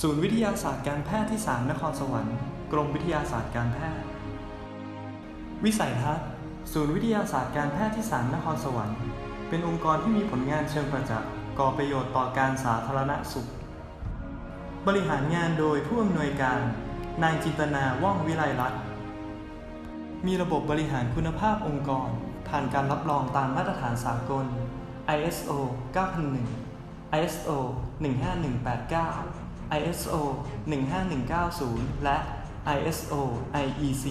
ศูนย์วิทยาศาสตร์การแพทย์ที่ 3 นครสวรรค์ กรมวิทยาศาสตร์การแพทย์ วิสัยทัศน์ ศูนย์วิทยาศาสตร์การแพทย์ที่ 3 นครสวรรค์ เป็นองค์กรที่มีผลงานเชิงประจักษ์ ก่อประโยชน์ต่อการสาธารณสุข บริหารงานโดยผู้อำนวยการ นายจินตนาว่องวิไลรัตน์ มีระบบบบริหารคุณภาพองค์กร ผ่านการรับรองตามมาตรฐานสากล ISO 9001 ISO 15189 ISO 15190 และ ISO IEC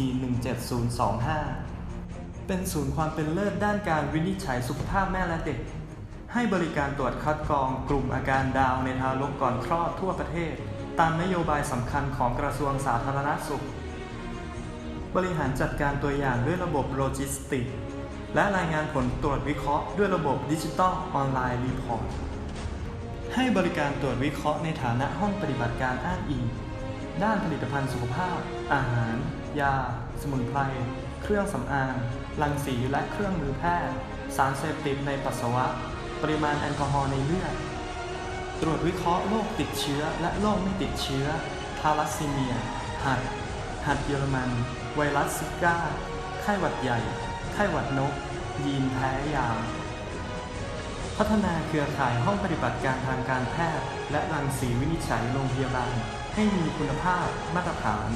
17025 เป็นศูนย์ความเป็นเลิศด้านการวินิจฉัยสุขภาพแม่และเด็ก ให้บริการตรวจคัดกรองกลุ่มอาการดาวในทารกก่อนคลอดทั่วประเทศ ตามนโยบายสำคัญของกระทรวงสาธารณสุข บริหารจัดการตัวอย่างด้วยระบบโลจิสติก และรายงานผลตรวจวิเคราะห์ด้วยระบบดิจิตอลออนไลน์รีพอร์ต ให้บริการตรวจวิเคราะห์ในฐานะห้องปฏิบัติการอ้างอิง ด้านผลิตภัณฑ์สุขภาพ อาหาร ยา สมุนไพร เครื่องสำอาง รังสีและเครื่องมือแพทย์ สารเสพติดในปัสสาวะ ปริมาณแอลกอฮอล์ในเลือด ตรวจวิเคราะห์โรคติดเชื้อและโรคไม่ติดเชื้อ ทาลัสซีเมีย หัด หัดเยอรมัน ไวรัสซิก้า ไข้หวัดใหญ่ ไข้หวัดนก ยีนแพ้ยา พัฒนาเครือข่ายห้องปฏิบัติการทางการแพทย์ และรังสีวินิจฉัยโรงพยาบาล ให้มีคุณภาพมาตรฐาน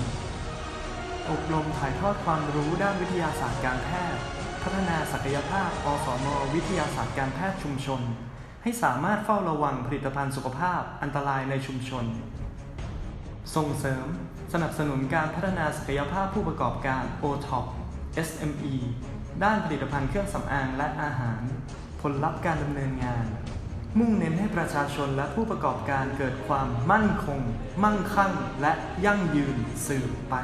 อบรมถ่ายทอดความรู้ด้านวิทยาศาสตร์การแพทย์ พัฒนาศักยภาพอสมวิทยาศาสตร์การแพทย์ชุมชน ให้สามารถเฝ้าระวังผลิตภัณฑ์สุขภาพอันตรายในชุมชน ส่งเสริม สนับสนุนการพัฒนาศักยภาพผู้ประกอบการ OTOP SME ด้านผลิตภัณฑ์เครื่องสำอางและอาหาร ผลลัพธ์การดำเนินงาน มุ่งเน้นให้ประชาชนและผู้ประกอบการเกิดความมั่นคง มั่งคั่ง และยั่งยืนสืบไป